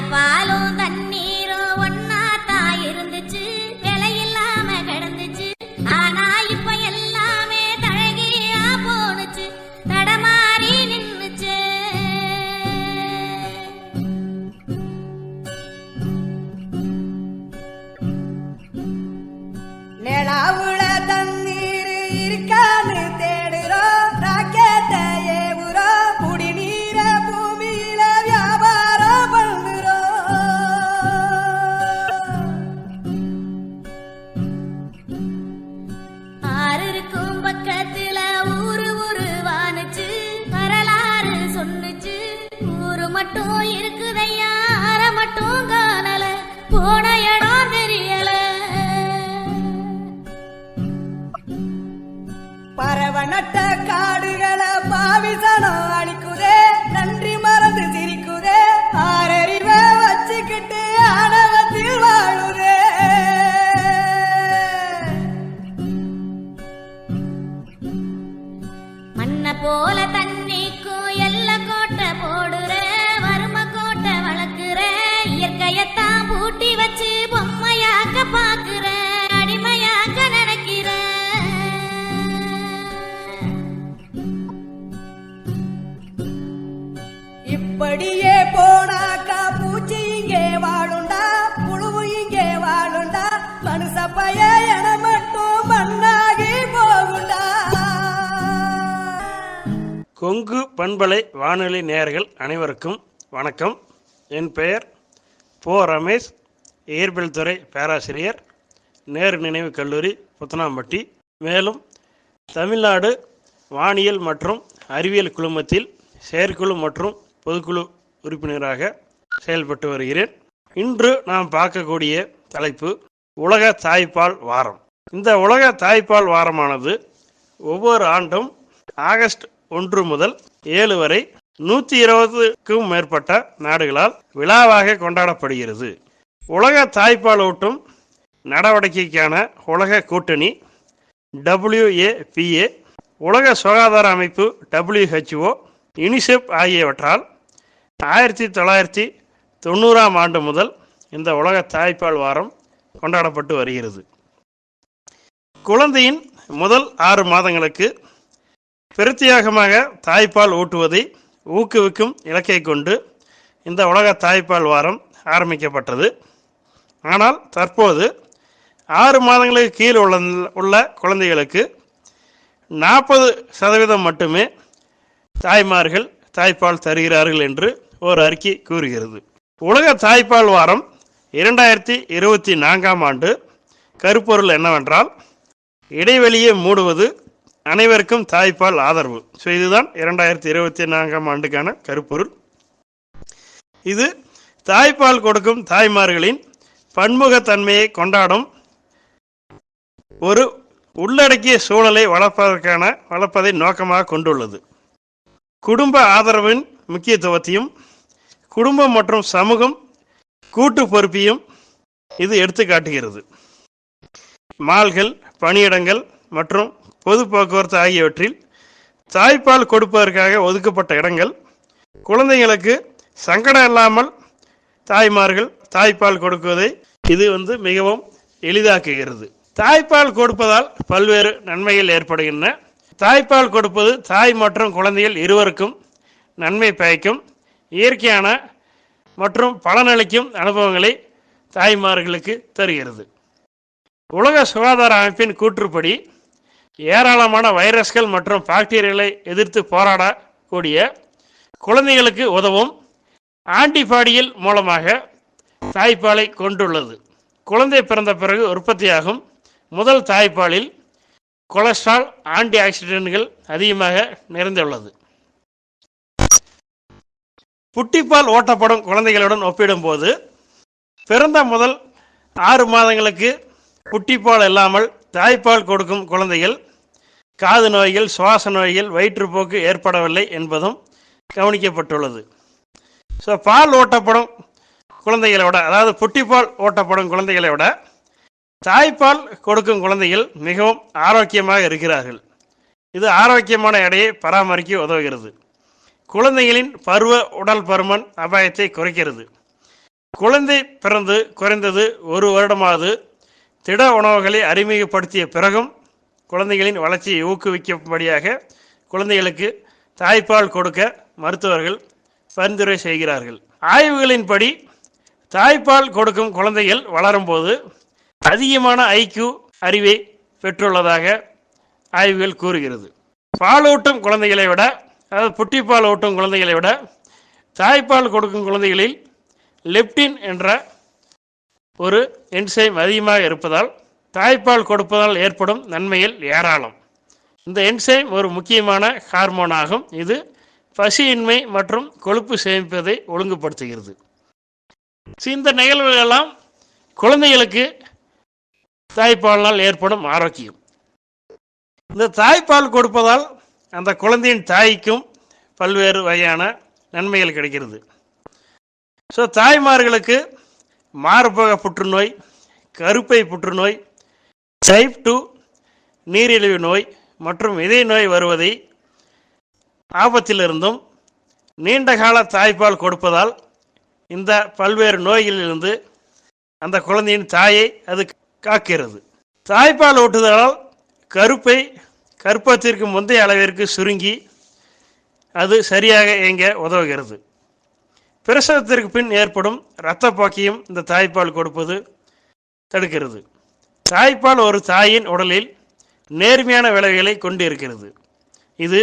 Bye-bye. மட்டும் இருக்குதையா? அற மட்டும் காணல. போன இடம் தெரியல. பறவை நட்ட காடுகளை பாவிசனம் அழிக்குதே நன்றி மறந்து சிரிக்குதே ஆறறிவ வச்சுக்கிட்டு ஆணவத்தில் வாழுதே. மண்ண போல தண்ணிக்கும் இப்படியே போனாக்கா பூச்சி இங்கே வாழுண்டா புழுவு இங்கே வாழுண்டா மனுஷ பய என மட்டும் மண்ணாகி போகுண்டா. கொங்கு பண்பலை வானொலி நேர்கள் அனைவருக்கும் வணக்கம். என் பெயர் போ ரமேஷ் இயற்பியல் துறை பேராசிரியர் நேரு நினைவு கல்லூரி புத்தனாம்பட்டி. மேலும் தமிழ்நாடு வானியல் மற்றும் அறிவியல் குழுமத்தில் செயற்குழு மற்றும் பொதுக்குழு உறுப்பினராக செயல்பட்டு வருகிறேன். இன்று நாம் பார்க்கக்கூடிய தலைப்பு உலக தாய்ப்பால் வாரம். இந்த உலக தாய்ப்பால் வாரமானது ஒவ்வொரு ஆண்டும் ஆகஸ்ட் ஒன்று முதல் ஏழு வரை நூற்றி இருபதுக்கும் மேற்பட்ட நாடுகளால் விழாவாக கொண்டாடப்படுகிறது. உலக தாய்ப்பால் ஊட்டும் நடவடிக்கைக்கான உலக கூட்டணி டபிள்யூஏபிஏ உலக சுகாதார அமைப்பு டபிள்யூஹெச்ஓ யுனிசெஃப் ஆகியவற்றால் ஆயிரத்தி தொள்ளாயிரத்தி தொண்ணூறாம் ஆண்டு முதல் இந்த உலக தாய்ப்பால் வாரம் கொண்டாடப்பட்டு வருகிறது. குழந்தையின் முதல் ஆறு மாதங்களுக்கு பிரத்யேகமாக தாய்ப்பால் ஊட்டுவதை ஊக்குவிக்கும் இலக்கை கொண்டு இந்த உலக தாய்ப்பால் வாரம் ஆரம்பிக்கப்பட்டது. ஆனால் தற்போது ஆறு மாதங்களுக்கு கீழ் உள்ள உள்ள குழந்தைகளுக்கு நாற்பது சதவீதம் மட்டுமே தாய்மார்கள் தாய்ப்பால் தருகிறார்கள் என்று ஒரு அறிக்கை கூறுகிறது. உலக தாய்ப்பால் வாரம் இரண்டாயிரத்தி இருபத்தி நான்காம் ஆண்டு. கருப்பொருள் என்னவென்றால் இடைவெளியை மூடுவது அனைவருக்கும் தாய்ப்பால் ஆதரவு. ஸோ இதுதான் இரண்டாயிரத்தி இருபத்தி நான்காம் ஆண்டுக்கான கருப்பொருள். இது தாய்ப்பால் கொடுக்கும் தாய்மார்களின் பன்முகத்தன்மையை கொண்டாடும் ஒரு உள்ளடக்கிய சூழலை வளர்ப்பதற்கான வளர்ப்பதை நோக்கமாக கொண்டுள்ளது. குடும்ப ஆதரவின் முக்கியத்துவத்தையும் குடும்பம் மற்றும் சமூகம் கூட்டு பொறுப்பையும் இது எடுத்துக்காட்டுகிறது மால்கள் பணியிடங்கள் மற்றும் பொது போக்குவரத்து ஆகியவற்றில் தாய்ப்பால் கொடுப்பதற்காக ஒதுக்கப்பட்ட இடங்கள் குழந்தைங்களுக்கு சங்கடம் இல்லாமல் தாய்மார்கள் தாய்ப்பால் கொடுக்குவதை இது வந்து மிகவும் எளிதாக்குகிறது. தாய்ப்பால் கொடுப்பதால் பல்வேறு நன்மைகள் ஏற்படுகின்றன. தாய்ப்பால் கொடுப்பது தாய் மற்றும் குழந்தைகள் இருவருக்கும் நன்மை பயக்கும். இயற்கையான மற்றும் பலனளிக்கும் அனுபவங்களை தாய்மார்களுக்கு தருகிறது. உலக சுகாதார அமைப்பின் கூற்றுப்படி ஏராளமான வைரஸ்கள் மற்றும் பாக்டீரியாக்களை எதிர்த்து போராடக்கூடிய குழந்தைகளுக்கு உதவும் ஆன்டிபாடிகள் மூலமாக தாய்ப்பாலை கொண்டுள்ளது. குழந்தை பிறந்த பிறகு உற்பத்தியாகும் முதல் தாய்ப்பாலில் கொலஸ்ட்ரால் ஆன்டி ஆக்சிடென்ட்கள் அதிகமாக நிறைந்துள்ளது. புட்டிப்பால் ஓட்டப்படும் குழந்தைகளுடன் ஒப்பிடும்போது பிறந்த முதல் ஆறு மாதங்களுக்கு புட்டிப்பால் இல்லாமல் தாய்ப்பால் கொடுக்கும் குழந்தைகள் காது நோய்கள் சுவாச நோய்கள் வயிற்றுப்போக்கு ஏற்படவில்லை என்பதும் கவனிக்கப்பட்டுள்ளது. ஸோ பால் ஓட்டப்படும் குழந்தைகளை விட அதாவது புட்டிப்பால் ஓட்டப்படும் குழந்தைகளை விட தாய்ப்பால் கொடுக்கும் குழந்தைகள் மிகவும் ஆரோக்கியமாக இருக்கிறார்கள். இது ஆரோக்கியமான எடையை பராமரிக்க உதவுகிறது. குழந்தைகளின் பருவ உடல் பருமன் அபாயத்தை குறைக்கிறது. குழந்தை பிறந்து குறைந்தது ஒரு வருடமாவது திட உணவுகளை அறிமுகப்படுத்திய பிறகும் குழந்தைகளின் வளர்ச்சியை ஊக்குவிக்கும்படியாக குழந்தைகளுக்கு தாய்ப்பால் கொடுக்க மருத்துவர்கள் பரிந்துரை செய்கிறார்கள். ஆய்வுகளின்படி தாய்ப்பால் கொடுக்கும் குழந்தைகள் வளரும்போது அதிகமான ஐக்யூ அறிவை பெற்றுள்ளதாக ஆய்வுகள் கூறுகிறது. பாலூட்டும் குழந்தைகளை விட அதாவது புட்டிப்பால் ஊட்டும் குழந்தைகளை விட தாய்ப்பால் கொடுக்கும் குழந்தைகளில் லெப்டின் என்ற ஒரு என்சைம் அதிகமாக இருப்பதால் தாய்ப்பால் கொடுப்பதால் ஏற்படும் நன்மையில் ஏராளம். இந்த என்சைம் ஒரு முக்கியமான ஹார்மோன் ஆகும். இது பசியின்மை மற்றும் கொழுப்பு சேமிப்பதை ஒழுங்குபடுத்துகிறது. இந்த நிகழ்வுகள் எல்லாம் குழந்தைகளுக்கு தாய்ப்பாலினால் ஏற்படும் ஆரோக்கியம். இந்த தாய்ப்பால் கொடுப்பதால் அந்த குழந்தையின் தாய்க்கும் பல்வேறு வகையான நன்மைகள் கிடைக்கிறது. ஸோ தாய்மார்களுக்கு மார்பக புற்றுநோய் கருப்பை புற்றுநோய் டைப் டூ நீரிழிவு நோய் மற்றும் இதய நோய் வருவதை ஆபத்திலிருந்தும் நீண்டகால தாய்ப்பால் கொடுப்பதால் இந்த பல்வேறு நோய்களிலிருந்து அந்த குழந்தையின் தாயை அது காக்கிறது. தாய்ப்பால் ஊட்டுதலால் கருப்பை கற்பத்திற்கு முந்தைய அளவிற்கு சுருங்கி அது சரியாக இயங்க உதவுகிறது. பிரசவத்திற்கு பின் ஏற்படும் இரத்தப்போக்கையும் இந்த தாய்ப்பால் கொடுப்பது தடுக்கிறது. தாய்ப்பால் ஒரு தாயின் உடலில் நேர்மையான விளைவுகளை கொண்டு இருக்கிறது இது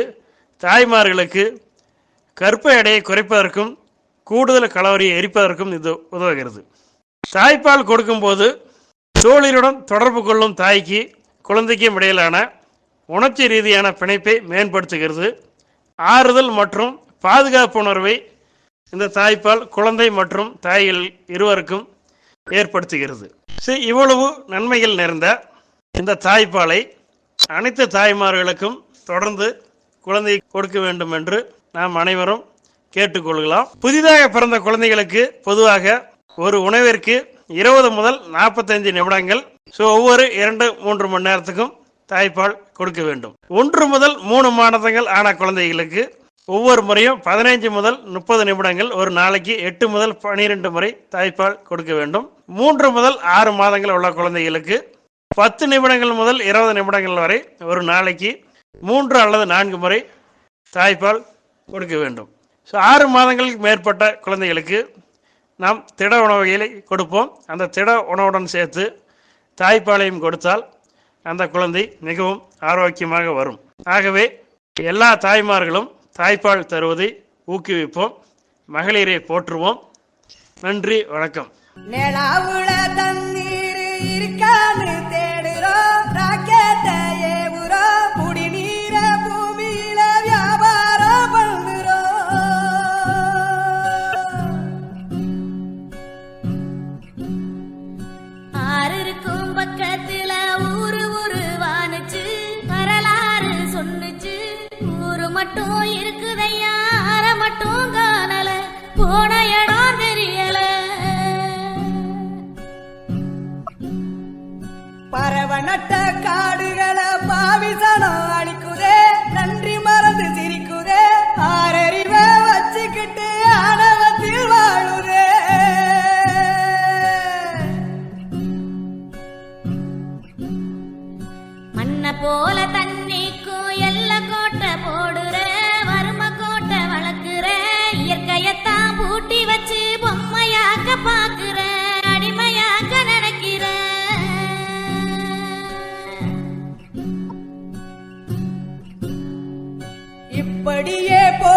தாய்மார்களுக்கு கற்ப எடையை குறைப்பதற்கும் கூடுதல் கலோரியை எரிப்பதற்கும் இது உதவுகிறது. தாய்ப்பால் கொடுக்கும்போது தோழிலுடன் தொடர்பு கொள்ளும் தாய்க்கு குழந்தைக்கும் இடையிலான உணர்ச்சி ரீதியான பிணைப்பை மேம்படுத்துகிறது. ஆறுதல் மற்றும் பாதுகாப்பு உணர்வை இந்த தாய்ப்பால் குழந்தை மற்றும் தாய்கள் இருவருக்கும் ஏற்படுத்துகிறது. சரி இவ்வளவு நன்மைகள் நிறைந்த இந்த தாய்ப்பாலை அனைத்து தாய்மார்களுக்கும் தொடர்ந்து குழந்தை கொடுக்க வேண்டும் என்று நாம் அனைவரும் கேட்டுக்கொள்கலாம். புதிதாக பிறந்த குழந்தைகளுக்கு பொதுவாக ஒரு உணவிற்கு இருபது முதல் நாற்பத்தைந்து நிமிடங்கள். ஸோ ஒவ்வொரு இரண்டு மூன்று மணி நேரத்துக்கும் தாய்ப்பால் கொடுக்க வேண்டும். ஒன்று முதல் மூணு மாதங்கள் ஆன குழந்தைகளுக்கு ஒவ்வொரு முறையும் பதினைஞ்சு முதல் முப்பது நிமிடங்கள் ஒரு நாளைக்கு எட்டு முதல் பனிரெண்டு முறை தாய்ப்பால் கொடுக்க வேண்டும். மூன்று முதல் ஆறு மாதங்கள் உள்ள குழந்தைகளுக்கு பத்து நிமிடங்கள் முதல் இருபது நிமிடங்கள் வரை ஒரு நாளைக்கு மூன்று அல்லது நான்கு முறை தாய்ப்பால் கொடுக்க வேண்டும். ஸோ ஆறு மாதங்களுக்கு மேற்பட்ட குழந்தைகளுக்கு நாம் திட உணவுகளை கொடுப்போம். அந்த திட உணவுடன் சேர்த்து தாய்ப்பாலையும் கொடுத்தால் அந்த குழந்தை மிகவும் ஆரோக்கியமாக வரும். ஆகவே எல்லா தாய்மார்களும் தாய்ப்பால் தருவதை ஊக்குவிப்போம். மகளிரை போற்றுவோம். நன்றி வணக்கம். நிலாவுல தண்ணீர் இருக்கான்னு நட்ட காடுகளை பாவிசனம் அழிக்குதே நன்றி மறந்து சிரிக்குதே ஆரறிவ வச்சுக்கிட்டு ஆணவத்தில் வாழுதே. மன்ன போல இப்படியே போனாக்கா